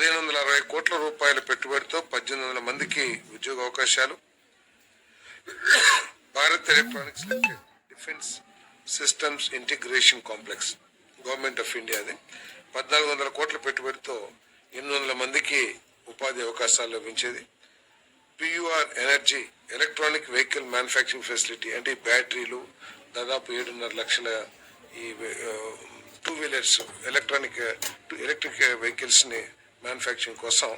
పదిహేను వందల అరవై కోట్ల రూపాయల పెట్టుబడితో పద్దెనిమిది వందల మందికి ఉద్యోగ అవకాశాలు. Bharat electronics limited defence systems integration complex government of ఇండియాది. పద్నాలుగు వందల కోట్ల పెట్టుబడితో ఎనిమిది వందల మందికి ఉపాధి అవకాశాలు లభించేది. P U R energy electronic vehicle manufacturing facility అంటే బ్యాటరీలు దాదాపు ఏడున్నర లక్షల e two wheelers electronic electric వెహికల్స్ని మ్యానుఫ్యాక్చరింగ్ కోసం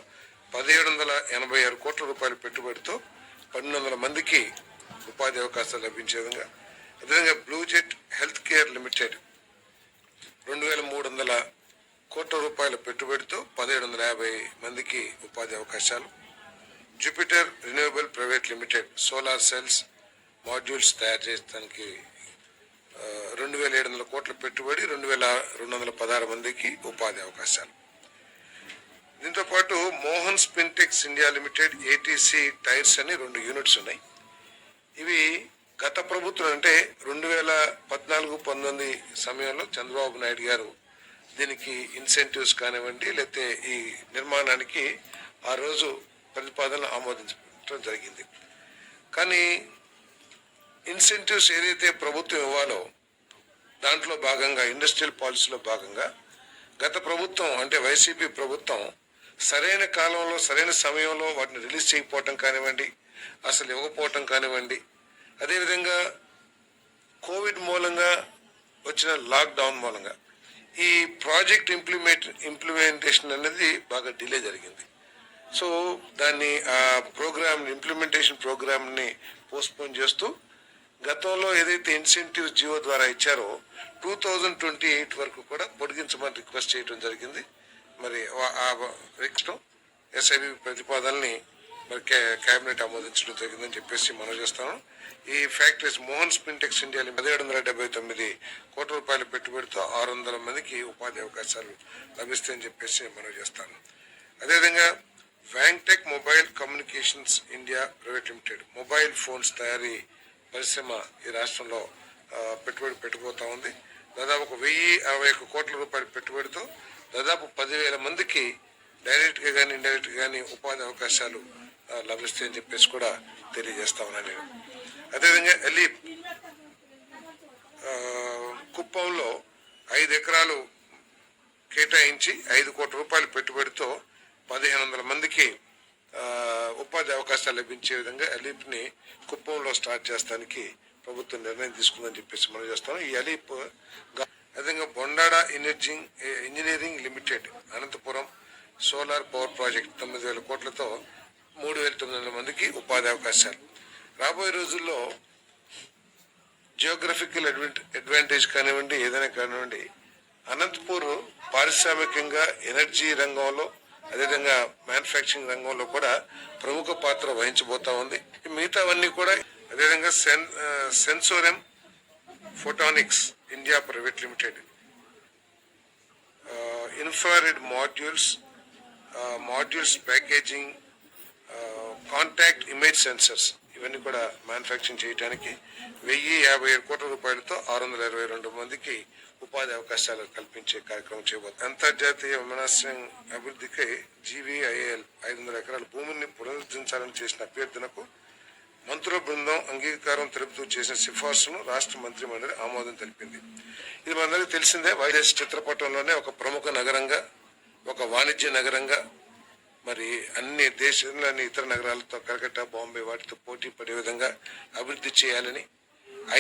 పదిహేడు వందల ఎనభై ఆరు కోట్ల రూపాయల పెట్టుబడితో పన్నెండు వందల మందికి ఉపాధి అవకాశాలు లభించే విధంగా. అదేవిధంగా Blue Jet health care limited రెండు వేల మూడు వందల కోట్ల రూపాయల పెట్టుబడితో పదిహేడు వందల యాభై మందికి ఉపాధి అవకాశాలు. Jupiter renewable private limited solar cells modules తయారు చేయడానికి రెండు వేల ఏడు వందల కోట్ల పెట్టుబడి రెండు వేల రెండు వందల పదహారు మందికి ఉపాధి అవకాశాలు. Mohan Spintex India limited ATC tyres అని రెండు యూనిట్స్ ఉన్నాయి. ఇవి గత ప్రభుత్వం అంటే రెండు వేల పద్నాలుగు పంతొమ్మిది సమయంలో చంద్రబాబు నాయుడు గారు దీనికి ఇన్సెంటివ్స్ కానివ్వండి లేకపోతే ఈ నిర్మాణానికి ఆ రోజు ప్రతిపాదన ఆమోదించడం జరిగింది. కానీ ఇన్సెంటివ్స్ ఏదైతే ప్రభుత్వం ఇవ్వాలో దాంట్లో భాగంగా ఇండస్ట్రియల్ పాలసీలో భాగంగా గత ప్రభుత్వం అంటే వైసీపీ ప్రభుత్వం సరైన కాలంలో సరైన సమయంలో వాటిని రిలీజ్ చేయకపోవటం కానివ్వండి అసలు ఇవ్వకపోవటం కానివ్వండి అదేవిధంగా కోవిడ్ మూలంగా వచ్చిన లాక్డౌన్ మూలంగా ఈ ప్రాజెక్ట్ ఇంప్లిమెంట్ ఇంప్లిమెంటేషన్ అనేది బాగా డిలే జరిగింది. సో దాన్ని ఆ ప్రోగ్రామ్ ఇంప్లిమెంటేషన్ ప్రోగ్రామ్ని పోస్ట్పోన్ చేస్తూ గతంలో ఏదైతే ఇన్సెంటివ్ జియో ద్వారా ఇచ్చారో టూ థౌజండ్ ట్వంటీ ఎయిట్ వరకు కూడా పొడిగించమని రిక్వెస్ట్ చేయడం జరిగింది. మరి ఆ- నెక్స్ట్ ఎస్ఐబి ప్రతిపాదనని మరి కేబినెట్ ఆమోదించడం జరిగిందని చెప్పేసి మనం చేస్తాను. ఈ ఫ్యాక్టరీస్ మోహన్ స్పింటెక్స్ ఇండియా పదిహేడు వందల డెబ్బై తొమ్మిది కోట్ల రూపాయల పెట్టుబడితో ఆరు వందల మందికి ఉపాధి అవకాశాలు లభిస్తాయని చెప్పేసి మనం చేస్తాను. అదేవిధంగా Wingtech mobile communications India private limited mobile phones తయారీ పరిశ్రమ ఈ రాష్ట్రంలో పెట్టుబడి పెట్టబోతా ఉంది. దాదాపు ఒక వెయ్యి అరవై ఒక్క కోట్ల రూపాయల పెట్టుబడితో దాదాపు పదివేల మందికి డైరెక్ట్గా కానీ ఇండైరెక్ట్గా కానీ ఉపాధి అవకాశాలు లభిస్తాయని చెప్పేసి కూడా తెలియజేస్తా ఉన్నాను నేను. అదేవిధంగా ఎలీప్ కుప్పంలో ఐదు ఎకరాలు కేటాయించి ఐదు కోట్ల రూపాయల పెట్టుబడితో పదిహేను వందల మందికి ఉపాధి అవకాశాలు లభించే విధంగా అలీప్ని కుప్పంలో స్టార్ట్ చేస్తానికి ప్రభుత్వం నిర్ణయం తీసుకుందని చెప్పేసి మనం చేస్తాం. ఈ అలీప్ గా- అదేవిధంగా Bondada ఎనర్జింగ్ engineering limited Anantapur solar power project తొమ్మిది వేల కోట్లతో మూడు వేల తొమ్మిది వందల మందికి ఉపాధి అవకాశాలు. రాబోయే రోజుల్లో జియోగ్రఫికల్ అడ్వాంటేజ్ కానివ్వండి ఏదైనా కానివ్వండి అనంతపూర్ పారిశ్రామికంగా ఎనర్జీ రంగంలో అదేవిధంగా మ్యానుఫ్యాక్చరింగ్ రంగంలో కూడా ప్రముఖ పాత్ర వహించబోతా ఉంది. మిగతావన్నీ కూడా అదేవిధంగా Sen sensorium photonics India private limited infrared modules modules packaging contact image sensors ఇవన్నీ కూడా మ్యానుఫ్యాక్చరింగ్ చేయడానికి వెయ్యి యాభై ఏడు కోట్ల రూపాయలతో ఆరు వందల ఇరవై రెండు మందికి ఉపాధి అవకాశాలు కల్పించే కార్యక్రమం చేయబోతుంది అంతర్జాతీయ విమానాశ్రయం అభివృద్ధికి జీవీఐఎల్ ఐదు వందల ఎకరాల భూమిని పునరుద్ధరించాలని చేసిన అభ్యర్థనకు మంత్రుల బృందం అంగీకారం తెలుపుతూ చేసిన సిఫార్సును రాష్ట్ర మంత్రి మండలి ఆమోదం తెలిపింది. ఇది మనందరికీ తెలిసిందే వైదేశ్ చిత్రపటంలోనే ఒక ప్రముఖ నగరంగా ఒక వాణిజ్య నగరంగా మరి అన్ని దేశంలోని ఇతర నగరాలతో కలకట్టా బాంబే వాటితో పోటీ పడే విధంగా అభివృద్ధి చేయాలని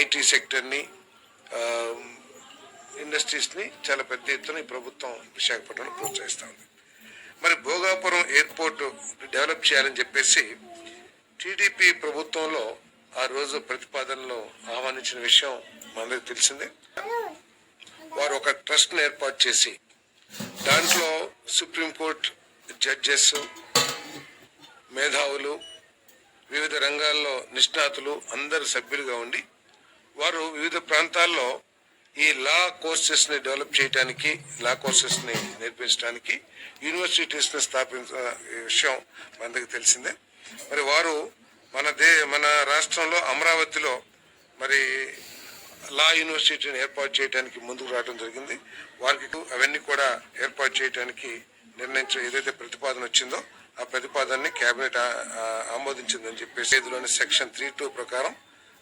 ఐటీ సెక్టర్ని ఇండస్ట్రీస్ని చాలా పెద్ద ఎత్తున ఈ ప్రభుత్వం విశాఖపట్నంలో ప్రోత్సహిస్తూ ఉంది. మరి భోగాపురం ఎయిర్పోర్ట్ డెవలప్ చేయాలని చెప్పేసి టీడీపీ ప్రభుత్వంలో ఆ రోజు ప్రతిపాదనలు ఆహ్వానించిన విషయం మనందరికీ తెలిసిందే. వారు ఒక ట్రస్ట్ ఏర్పాటు చేసి దాంట్లో సుప్రీంకోర్టు జడ్జెస్ మేధావులు వివిధ రంగాల్లో నిష్ణాతులు అందరు సభ్యులుగా ఉండి వారు వివిధ ప్రాంతాల్లో ఈ లా కోర్సెస్ని డెవలప్ చేయడానికి లా కోర్సెస్ని నేర్పించడానికి యూనివర్సిటీస్ని స్థాపించిన విషయం మనకి తెలిసిందే. మరి వారు మన దే మన రాష్ట్రంలో అమరావతిలో మరి లా యూనివర్సిటీని ఏర్పాటు చేయడానికి ముందుకు రావడం జరిగింది. వారికి అవన్నీ కూడా ఏర్పాటు చేయడానికి నిర్ణయించిన ఏదైతే ప్రతిపాదన వచ్చిందో ఆ ప్రతిపాదనని కేబినెట్ ఆమోదించిందని చెప్పేసి ఇదిలోని సెక్షన్ త్రీ టూ ప్రకారం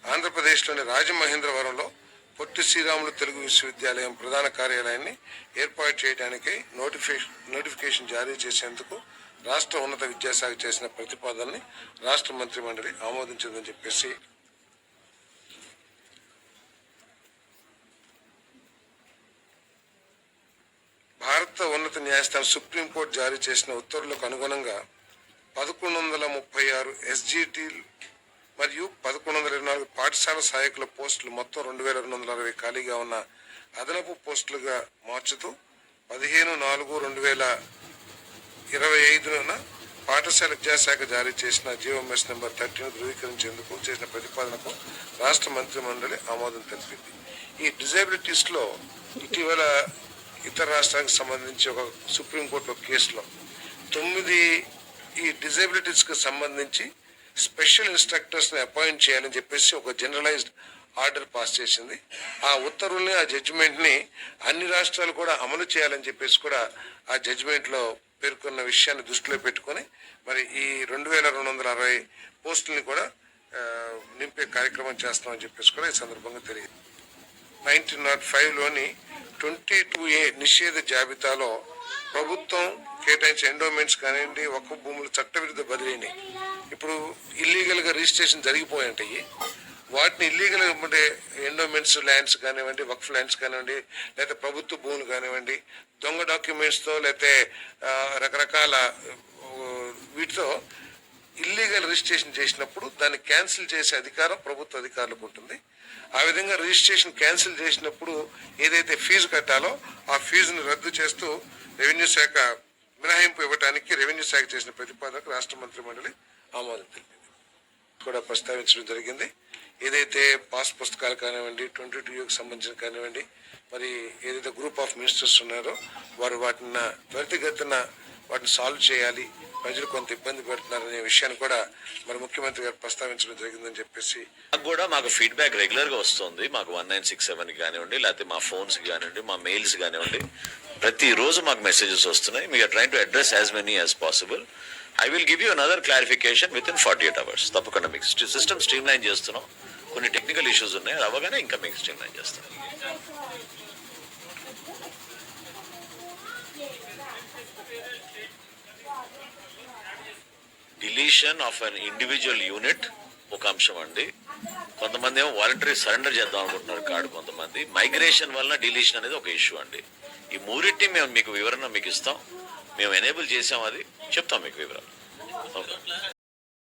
ఆంధ్రప్రదేశ్లోని రాజమహేంద్రవరంలో పొట్టి శ్రీరాములు తెలుగు విశ్వవిద్యాలయం ప్రధాన కార్యాలయాన్ని ఏర్పాటు చేయడానికి నోటిఫికేషన్ నోటిఫికేషన్ జారీ చేసేందుకు రాష్ట్ర ఉన్నత విద్యాశాఖ చేసిన ప్రతిపాదనని రాష్ట్ర మంత్రి మండలి ఆమోదించిందని చెప్పేసి భారత ఉన్నత న్యాయస్థానం సుప్రీంకోర్టు జారీ చేసిన ఉత్తర్వులకు అనుగుణంగా పదకొండు వందల ముప్పై ఆరు ఎస్జిటి మరియు పదకొండు వందల ఇరవై నాలుగు పాఠశాల సహాయకుల పోస్టులు మొత్తం రెండు వేల రెండు వందల అరవై ఖాళీగా ఉన్న అదనపు పోస్టులుగా మార్చుతూ పదిహేను నాలుగు రెండు వేల ఇరవై ఐదున పాఠశాల విద్యాశాఖ జారీ చేసిన జీవోఎంఎస్ నెంబర్ థర్టీను ధృవీకరించేందుకు చేసిన ప్రతిపాదనకు రాష్ట్ర మంత్రి మండలి ఆమోదం తెలిపింది. ఈ డిజేబిలిటీస్లో ఇటీవల ఇతర రాష్ట్రానికి సంబంధించి ఒక సుప్రీంకోర్టు ఒక కేసులో తొమ్మిది ఈ డిజేబిలిటీస్కి సంబంధించి స్పెషల్ ఇన్స్ట్రక్టర్స్ని అపాయింట్ చేయాలని చెప్పేసి ఒక జనరలైజ్డ్ ఆర్డర్ పాస్ చేసింది. ఆ ఉత్తర్వుల్ని ఆ జడ్జిమెంట్ని అన్ని రాష్ట్రాలు కూడా అమలు చేయాలని చెప్పేసి కూడా ఆ జడ్జిమెంట్లో పేర్కొన్న విషయాన్ని దృష్టిలో పెట్టుకొని మరి ఈ రెండు వేల రెండు వందల అరవై పోస్టుల్ని కూడా నింపే కార్యక్రమం చేస్తామని చెప్పేసి కూడా ఈ సందర్భంగా తెలియదు. నైన్టీన్ నాట్ ఫైవ్లోని ట్వంటీ టూ ఏ నిషేధ జాబితాలో ప్రభుత్వం కేటాయించిన ఎండోమెంట్స్ కానివ్వండి ఒక్క భూములు చట్టవిరుద్ధ బదిలీని. ఇప్పుడు ఇల్లీగల్గా రిజిస్ట్రేషన్ జరిగిపోయి ఉంటాయి వాటిని ఇల్లీగల్ అంటే ఎండోమెంట్స్ ల్యాండ్స్ కానివ్వండి వక్ఫ్ ల్యాండ్స్ కానివ్వండి లేకపోతే ప్రభుత్వ భూములు కానివ్వండి దొంగ డాక్యుమెంట్స్తో లేకపోతే రకరకాల వీటితో ఇల్లీగల్ రిజిస్ట్రేషన్ చేసినప్పుడు దాన్ని క్యాన్సిల్ చేసే అధికారం ప్రభుత్వ అధికారులకు ఉంటుంది. ఆ విధంగా రిజిస్ట్రేషన్ క్యాన్సిల్ చేసినప్పుడు ఏదైతే ఫీజు కట్టాలో ఆ ఫీజును రద్దు చేస్తూ రెవెన్యూ శాఖ మినహాయింపు ఇవ్వడానికి రెవెన్యూ శాఖ చేసిన ప్రతిపాదనకు రాష్ట్ర మంత్రి మండలి ఆమోదం తెలిపింది. కూడా ప్రస్తావించడం జరిగింది. ఏదైతే పాస్ పుస్తకాలు కానివ్వండి ట్వంటీ టూకి సంబంధించిన కానివ్వండి మరి ఏదైతే గ్రూప్ ఆఫ్ మినిస్టర్స్ ఉన్నారో వారు వాటిని త్వరితగతిన వాటిని సాల్వ్ చేయాలి ప్రజలు కొంత ఇబ్బంది పెడుతున్నారనే విషయాన్ని కూడా మరి ముఖ్యమంత్రి గారు ప్రస్తావించడం జరిగిందని చెప్పేసి మాకు కూడా మాకు ఫీడ్బ్యాక్ రెగ్యులర్గా వస్తుంది. మాకు వన్ నైన్ సిక్స్ సెవెన్ కానివ్వండి లేకపోతే మా ఫోన్స్ కానివ్వండి మా మెయిల్స్ కానివ్వండి ప్రతిరోజు మాకు మెసేజెస్ వస్తున్నాయి. We are trying to address as many as possible I will give you another clarification within forty eight hours తప్పకుండా మీకు సిస్టమ్ స్ట్రీమ్ లైన్ చేస్తున్నాం. కొన్ని టెక్నికల్ ఇష్యూస్ ఉన్నాయి. అవగానే ఇంకా మీకు స్ట్రీమ్ లైన్ చేస్తాం. Deletion of an individual unit ఒక అంశం అండి. కొంతమంది ఏమో వాలంటరీ సరెండర్ చేద్దాం అనుకుంటున్నారు కార్డు కొంతమంది. మైగ్రేషన్ వల్ల డిలీషన్ అనేది ఒక ఇష్యూ అండి. ఈ మూడింటిని మేము మీకు వివరణ మీకు ఇస్తాం. మేము ఎనేబుల్ చేసాం అది. చెప్తాం మీకు వివరాలు.